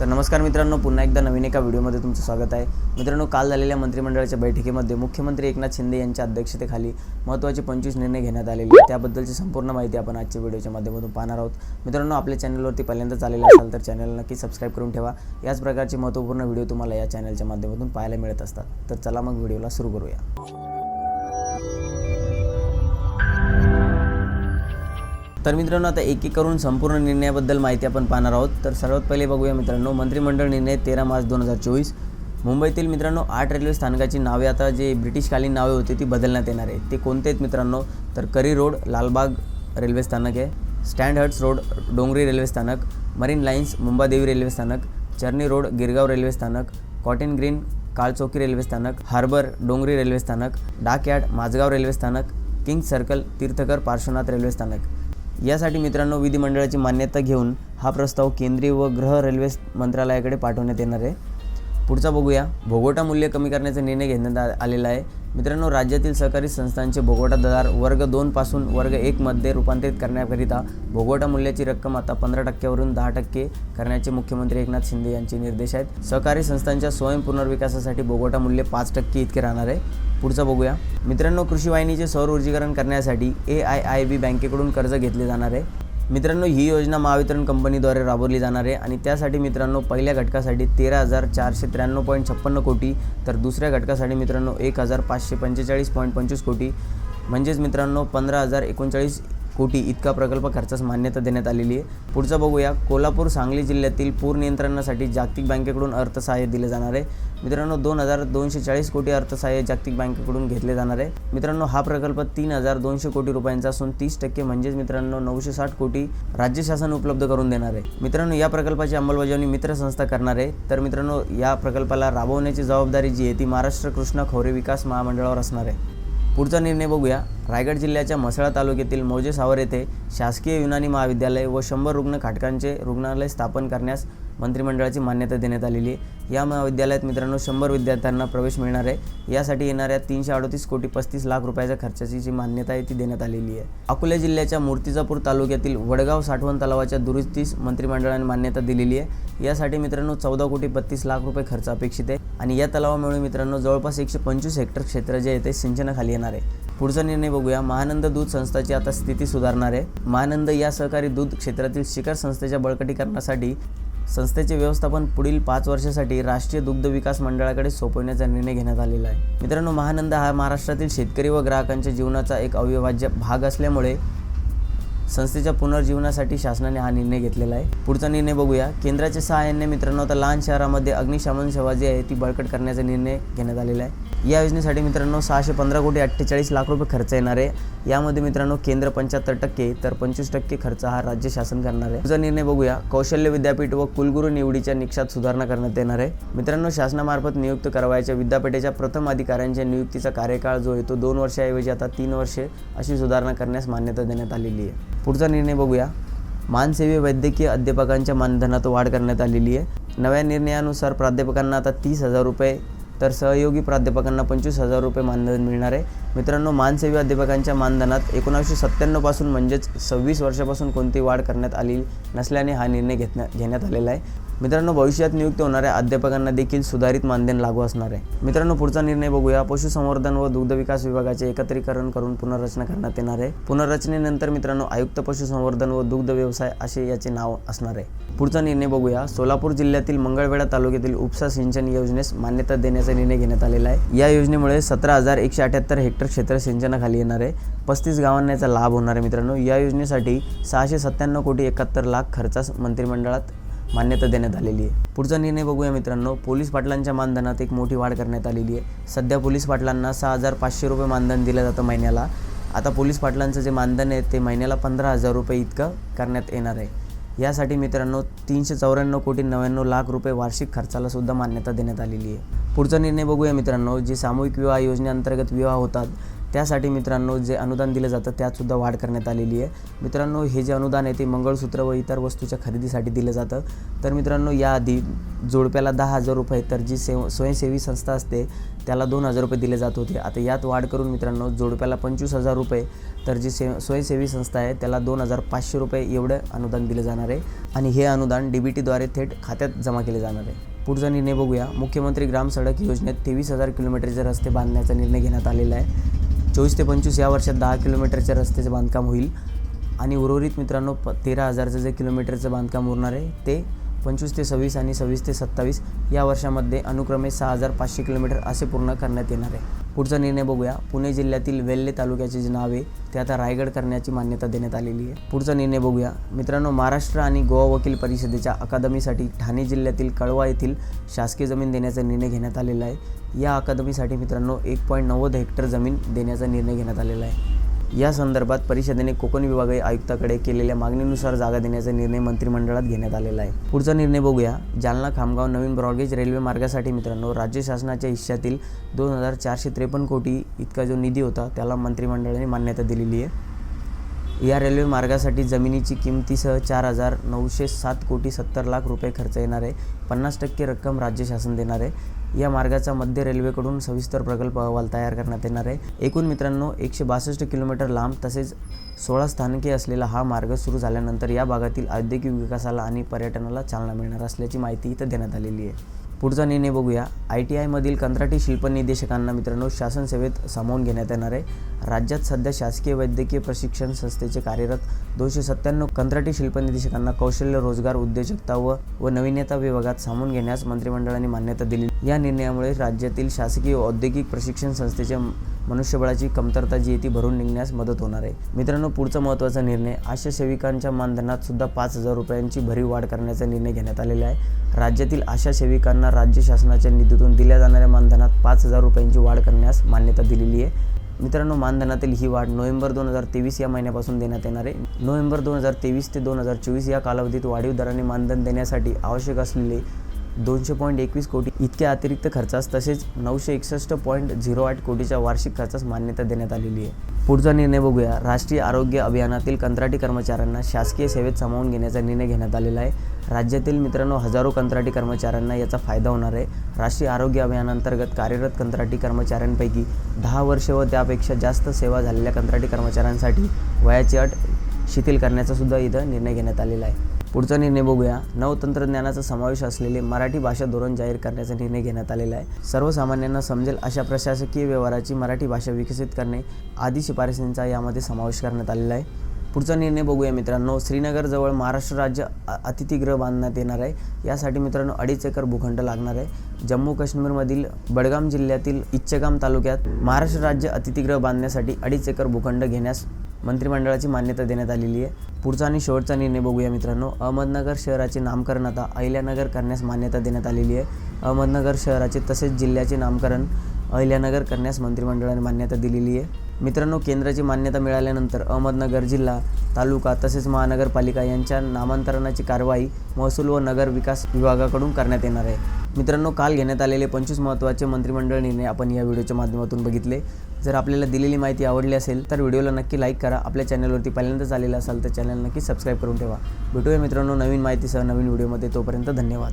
तर नमस्कार मित्रांनो पुन्हा एकदा नवीन एका व्हिडिओमध्ये तुमचं स्वागत आहे. मित्रांनो काल झालेल्या मंत्रिमंडळाच्या बैठकीमध्ये मुख्यमंत्री एकनाथ शिंदे यांच्या अध्यक्षतेखाली महत्त्वाचे पंचवीस निर्णय घेण्यात आलेले आहेत. त्याबद्दलची संपूर्ण माहिती आपण आजच्या व्हिडिओच्या माध्यमातून पाहणार आहोत. मित्रांनो आपल्या चॅनलवरती पहिल्यांदाच आलेले असाल तर चॅनलला नक्की सबस्क्राईब करून ठेवा. याच प्रकारचे महत्त्वपूर्ण व्हिडिओ तुम्हाला या चॅनलच्या माध्यमातून पाहायला मिळत असतात. तर चला मग व्हिडिओला सुरू करूया. तर मित्रांनो आता एक एक करून संपूर्ण निर्णयाबद्दल माहिती आपण पाहणार आहोत. तर सर्वात पहिले बघूया मित्रांनो मंत्रिमंडळ निर्णय तेरा मार्च दोन हजार चोवीस. मुंबईतील मित्रांनो आठ रेल्वे स्थानकाची नावे आता जे ब्रिटिशकालीन नावे होती ती बदलण्यात येणार आहे ते कोणते आहेत मित्रांनो? तर करी रोड लालबाग रेल्वे स्थानक आहे. Sandhurst road Dongri railway स्थानक. मरीन लाईन्स मुंबादेवी रेल्वे स्थानक. चर्नी रोड गिरगाव रेल्वे स्थानक. कॉटन ग्रीन काळचौकी रेल्वे स्थानक. हार्बर डोंगरी रेल्वे स्थानक. डाकयार्ड माझगाव रेल्वे स्थानक. King Circle Tirthankar Parshwanath railway स्थानक. यासाठी मित्रांनो विधिमंडळाची मान्यता घेऊन हा प्रस्ताव केंद्रीय व गृह रेल्वे मंत्रालयाकडे पाठवण्यात येणार आहे. पुढचा बघूया. भोगोटा मूल्य कमी करण्याचा निर्णय घेण्यात आलेला आहे. मित्रांनो राज्यातील सहकारी संस्थांचे भोगोटा दरार वर्ग दोनपासून वर्ग एकमध्ये रूपांतरित करण्याकरिता भोगोटा मूल्याची रक्कम आता पंधरा टक्क्यावरून दहा टक्के करण्याचे मुख्यमंत्री एकनाथ शिंदे यांचे निर्देश आहेत. सहकारी संस्थांच्या स्वयं पुनर्विकासासाठी भोगोटा मूल्य पाच टक्के इतके राहणार आहे. पुढचं बघूया. मित्रांनो कृषी वाहिनीचे सौर ऊर्जीकरण करण्यासाठी ए आय आय बी बँकेकडून कर्ज घेतले जाणार आहे. मित्रांनो ही योजना महावितरण कंपनीद्वारे राबवली जाणार आहे आणि त्यासाठी मित्रांनो पहिल्या घटकासाठी तेरा हजार चारशे त्र्याण्णव पॉईंट छप्पन्न कोटी तर दुसऱ्या घटकासाठी मित्रांनो एक हजार पाचशे पंचेचाळीस पॉईंट पंचवीस कोटी. म्हणजेच मित्रांनो पंधरा हजार एकोणचाळीस कोटी इतका प्रकल्प खर्चास मान्यता देण्यात आलेली आहे. पुढचं बघूया. कोल्हापूर सांगली जिल्ह्यातील पूर नियंत्रणासाठी जागतिक बँकेकडून अर्थसहाय्य दिले जाणार आहे. मित्रांनो दोन हजार दोनशे चाळीस कोटी अर्थसहाय्य जागतिक बँकेकडून घेतले जाणार आहे. मित्रांनो हा प्रकल्प तीन हजार दोनशे कोटी रुपयांचा असून तीस टक्के म्हणजेच मित्रांनो नऊशे साठ कोटी राज्य शासन उपलब्ध करून देणार आहे. मित्रांनो या प्रकल्पाची अंमलबजावणी मित्र संस्था करणार आहे. तर मित्रांनो या प्रकल्पाला राबवण्याची जबाबदारी जी आहे ती महाराष्ट्र कृष्णा खोरे विकास महामंडळावर असणार आहे. पुढचा निर्णय बघूया. रायगड जिल्ह्याच्या म्हसळा तालुक्यातील मौजे सावर येथे शासकीय युनानी महाविद्यालय व शंभर रुग्ण खाटकांचे रुग्णालय स्थापन करण्यास मंत्रिमंडळाची मान्यता देण्यात आलेली आहे. या महाविद्यालयात मित्रांनो शंभर विद्यार्थ्यांना प्रवेश मिळणार आहे. यासाठी येणाऱ्या तीनशे अडतीस कोटी पस्तीस लाख रुपयाच्या खर्चाची जी मान्यता आहे ती देण्यात आलेली आहे. अकोला जिल्ह्याच्या मूर्तिजापूर तालुक्यातील वडगाव साठवण तलावाच्या दुरुस्तीस मंत्रिमंडळाने मान्यता दिलेली आहे. यासाठी मित्रांनो चौदा कोटी बत्तीस लाख रुपये खर्च अपेक्षित आहे आणि या तलावामुळे मित्रांनो जवळपास एकशे पंचवीस हेक्टर क्षेत्र जे आहे ते सिंचनाखाली येणार आहे. पुढचा निर्णय बघूया. महानंद दूध संस्थाची आता स्थिती सुधारणार आहे. महानंद या सहकारी दूध क्षेत्रातील शिखर संस्थेच्या बळकटीकरणासाठी संस्थेचे व्यवस्थापन पुढील पाच वर्षासाठी राष्ट्रीय दुग्ध विकास मंडळाकडे सोपवण्याचा निर्णय घेण्यात आलेला आहे. मित्रांनो महानंद हा महाराष्ट्रातील शेतकरी व ग्राहकांच्या जीवनाचा एक अविभाज्य भाग असल्यामुळे संस्थेच्या पुनर्जीवनासाठी शासनाने हा निर्णय घेतलेला आहे. पुढचा निर्णय बघूया. केंद्राच्या सहाय्याने मित्रांनो आता लहान शहरामध्ये अग्निशमन सेवा जी आहे ती बळकट करण्याचा निर्णय घेण्यात आलेला आहे. या योजनेसाठी मित्रांनो सहाशे पंधरा कोटी अठ्ठेचाळीस लाख रुपये खर्च येणार आहे. यामध्ये मित्रांनो केंद्र पंच्याहत्तर टक्के तर पंचवीस टक्के खर्च हा राज्य शासन करणार आहे. तुझा निर्णय बघूया. कौशल्य विद्यापीठ व कुलगुरू निवडीच्या निकषात सुधारणा करण्यात येणार आहे. मित्रांनो शासनामार्फत नियुक्त करावयाच्या विद्यापीठाच्या प्रथम अधिकाऱ्यांच्या नियुक्तीचा कार्यकाळ जो आहे तो दोन वर्षाऐवजी आता तीन वर्षे अशी सुधारणा करण्यास मान्यता देण्यात आलेली आहे. पुढचा निर्णय बघूया. मानसेवी वैद्यकीय अध्यापकांच्या मानधनात वाढ करण्यात आलेली आहे. नव्या निर्णयानुसार प्राध्यापकांना आता तीस हजार रुपये तर सहयोगी प्राध्यापकांना पंचवीस हजार रुपये मानधन मिळणार आहे. मित्रांनो मानसेवी अध्यापकांच्या मानधनात एकोणावीसशे सत्त्याण्णवपासून म्हणजेच सव्वीस वर्षापासून कोणती वाढ करण्यात आली नसल्याने हा निर्णय घेतण्या घेण्यात आलेला आहे. मित्रांनो भविष्यात नियुक्त होणाऱ्या अध्यापकांना देखील सुधारित मानधन लागू असणार आहे. मित्रांनो पुढचा निर्णय बघूया. पशुसंवर्धन व दुग्ध विकास विभागाचे एकत्रीकरण करून पुनर्रचना करण्यात येणार आहे. पुनर्रचनेनंतर मित्रांनो आयुक्त पशुसंवर्धन व दुग्ध व्यवसाय असे याचे नाव असणार आहे. पुढचा निर्णय बघूया. सोलापूर जिल्ह्यातील मंगळवेढा तालुक्यातील उपसा सिंचन योजनेस मान्यता देण्याचा निर्णय घेण्यात आलेला आहे. या योजनेमुळे सतरा हजार एकशे अठ्याहत्तर हेक्टर क्षेत्र सिंचनाखाली येणार आहे. पस्तीस गावांना याचा लाभ होणार आहे मित्रांनो. या योजनेसाठी सहाशे सत्त्याण्णव कोटी एकाहत्तर लाख खर्चास मंत्रिमंडळात मान्यता देण्यात आलेली आहे. पुढचा निर्णय बघूया मित्रांनो. पोलीस पाटलांच्या मानधनात एक मोठी वाढ करण्यात आलेली आहे. सध्या पोलीस पाटलांना सहा हजार पाचशे रुपये मानधन दिलं जातं महिन्याला. आता पोलीस पाटलांचं जे मानधन आहे ते महिन्याला पंधरा हजार रुपये इतकं करण्यात येणार आहे. यासाठी मित्रांनो तीनशे चौऱ्याण्णव कोटी नव्याण्णव लाख रुपये वार्षिक खर्चाला सुद्धा मान्यता देण्यात आलेली आहे. पुढचा निर्णय बघूया मित्रांनो जे सामूहिक विवाह योजनेअंतर्गत विवाह होतात त्यासाठी मित्रांनो जे अनुदान दिलं जातं त्यातसुद्धा वाढ करण्यात आलेली आहे. मित्रांनो हे जे अनुदान आहे ते मंगळसूत्र व इतर वस्तूच्या खरेदीसाठी दिलं जातं. तर मित्रांनो याआधी जोडप्याला दहा हजार रुपये तर जी सेव स्वयंसेवी संस्था असते त्याला दोन हजार रुपये दिले जात होते. आता यात वाढ करून मित्रांनो जोडप्याला पंचवीस हजार रुपये तर जी से स्वयंसेवी संस्था आहे त्याला दोन हजार पाचशे रुपये एवढं अनुदान दिलं जाणार आहे. आणि हे अनुदान डी बी टीद्वारे थेट खात्यात जमा केले जाणार आहे. पुढचा निर्णय बघूया. मुख्यमंत्री ग्राम सडक योजनेत तेवीस हजार किलोमीटरचे रस्ते बांधण्याचा निर्णय घेण्यात आलेला आहे. चोवीस ते पंचवीस या वर्षात दहा किलोमीटरच्या रस्त्याचे बांधकाम होईल. आणि उर्वरित मित्रांनो प तेरा हजारचं जे किलोमीटरचं बांधकाम उरणार आहे ते पंचवीस ते सव्वीस आणि सव्वीस ते सत्तावीस या वर्षामध्ये अनुक्रमे सहा हजार पाचशे किलोमीटर असे पूर्ण करण्यात येणार आहे. पुढचा निर्णय बघूया. पुणे जिल्ह्यातील वेल्हे तालुक्याचे जे नाव आहे ते आता रायगड करण्याची मान्यता देण्यात आलेली आहे. पुढचा निर्णय बघूया. मित्रांनो महाराष्ट्र आणि गोवा वकील परिषदेच्या अकादमीसाठी ठाणे जिल्ह्यातील कळवा येथील शासकीय जमीन देण्याचा निर्णय घेण्यात आलेला आहे. या अकादमीसाठी मित्रांनो एक पॉईंट नव्वद हेक्टर जमीन देण्याचा निर्णय घेण्यात आलेला आहे. या संदर्भात परिषदेने कोकण विभागीय आयुक्ताकडे केलेल्या मागणीनुसार जागा देण्याचा निर्णय मंत्रिमंडळात घेण्यात आलेला आहे. पुढचा निर्णय बघूया. जालना खामगाव नवीन ब्रॉडगेज रेल्वे मार्गासाठी मित्रांनो राज्य शासनाच्या हिश्श्यातील दोन हजार चारशे त्रेपन्न कोटी इतका जो निधी होता त्याला मंत्रिमंडळाने मान्यता दिलेली आहे. या रेल्वे मार्गासाठी जमिनीची किमतीसह चार हजार नऊशे सात कोटी सत्तर लाख रुपये खर्च येणार आहे पन्नास टक्के रक्कम राज्य शासन देणार. आहे या मार्गाचा मध्य रेल्वेकडून सविस्तर प्रकल्प अहवाल तयार करण्यात येणार. आहे एकूण मित्रांनो एकशे बासष्ट किलोमीटर लांब तसेच सोळा स्थानके असलेला हा मार्ग सुरू झाल्यानंतर या भागातील औद्योगिक विकासाला आणि पर्यटनाला चालना मिळणार असल्याची माहिती इथं देण्यात आलेली आहे. पुढचा निर्णय बघूया. आय टी आयमधील कंत्राटी शिल्प निदेशकांना मित्रांनो शासन सेवेत सामावून घेण्यात येणार आहे. राज्यात सध्या शासकीय वैद्यकीय प्रशिक्षण संस्थेचे कार्यरत दोनशे सत्त्याण्णव कंत्राटी शिल्प निदेशकांना कौशल्य रोजगार उद्योजकता व व नवीनता विभागात सामावून घेण्यास मंत्रिमंडळाने मान्यता दिली या निर्णयामुळे राज्यातील शासकीय औद्योगिक प्रशिक्षण संस्थेच्या मनुष्यबळाची कमतरता जी आहे ती भरून निघण्यास मदत होणार आहे. मित्रांनो पुढचा महत्त्वाचा निर्णय आशा सेविकांच्या मानधनात सुद्धा पाच हजार रुपयांची भरीव वाढ करण्याचा निर्णय घेण्यात आलेला आहे. राज्यातील आशा सेविकांना राज्य शासनाच्या निधीतून दिल्या जाणाऱ्या मानधनात पाच हजार रुपयांची वाढ करण्यास मान्यता दिलेली आहे. मित्रांनो मानधनातील ही वाढ नोव्हेंबर दोन हजार तेवीस या महिन्यापासून देण्यात येणार आहे. नोव्हेंबर दोन हजार तेवीस ते दोन हजार चोवीस या कालावधीत वाढीव दराने मानधन देण्यासाठी आवश्यक असलेले दोनशे पॉईंट एकवीस कोटी इतक्या अतिरिक्त खर्चास तसेच नऊशे एकसष्ट पॉईंट झिरो आठ कोटीच्या वार्षिक खर्चास मान्यता देण्यात आलेली आहे. पुढचा निर्णय बघूया. राष्ट्रीय आरोग्य अभियानातील कंत्राटी कर्मचाऱ्यांना शासकीय सेवेत सामावून घेण्याचा निर्णय घेण्यात आलेला आहे. राज्यातील मित्रांनो हजारो कंत्राटी कर्मचाऱ्यांना याचा फायदा होणार आहे. राष्ट्रीय आरोग्य अभियानांतर्गत कार्यरत कंत्राटी कर्मचाऱ्यांपैकी दहा वर्ष व त्यापेक्षा जास्त सेवा झालेल्या कंत्राटी कर्मचाऱ्यांसाठी वयाची अट शिथिल करण्याचा सुद्धा इथं निर्णय घेण्यात आलेला आहे. पुढचा निर्णय बघूया. नवतंत्रज्ञानाचा समावेश असलेले मराठी भाषा धोरण जाहीर करण्याचा निर्णय घेण्यात आलेला आहे. सर्वसामान्यांना समजेल अशा प्रशासकीय व्यवहाराची मराठी भाषा विकसित करणे आदी शिफारसींचा यामध्ये समावेश करण्यात आलेला आहे. पुढचा निर्णय बघूया मित्रांनो. श्रीनगरजवळ महाराष्ट्र राज्य अतिथीगृह बांधण्यात येणार आहे. यासाठी मित्रांनो अडीच एकर भूखंड लागणार आहे. जम्मू काश्मीरमधील बडगाम जिल्ह्यातील इच्छगाम तालुक्यात महाराष्ट्र राज्य अतिथीगृह बांधण्यासाठी अडीच एकर भूखंड घेण्यास मंत्रिमंडळाची मान्यता देण्यात आलेली आहे. पुढचा आणि शेवटचा निर्णय बघूया मित्रांनो. अहमदनगर शहराचे नामकरण आता अहिल्यानगर करण्यास मान्यता देण्यात आलेली आहे. अहमदनगर शहराचे तसेच जिल्ह्याचे नामकरण अहिल्यानगर करण्यास मंत्रिमंडळाने मान्यता दिलेली आहे. मित्रांनो केंद्राची मान्यता मिळाल्यानंतर अहमदनगर जिल्हा तालुका तसेच महानगरपालिका यांच्या नामांतरणाची कारवाई महसूल व नगर विकास विभागाकडून करण्यात येणार आहे. मित्रांनो काल घेण्यात आलेले पंचवीस महत्त्वाचे मंत्रिमंडळ निर्णय आपण या व्हिडिओच्या माध्यमातून बघितले. जर आपल्याला दिलेली माहिती आवडली असेल तर व्हिडिओला नक्की लाईक करा. आपल्या चॅनलवरती पहिल्यांदाच आलेला असाल तर चॅनल नक्की सबस्क्राईब करून ठेवा. भेटूया मित्रांनो नवीन माहितीसह नवीन व्हिडिओमध्ये. तोपर्यंत धन्यवाद.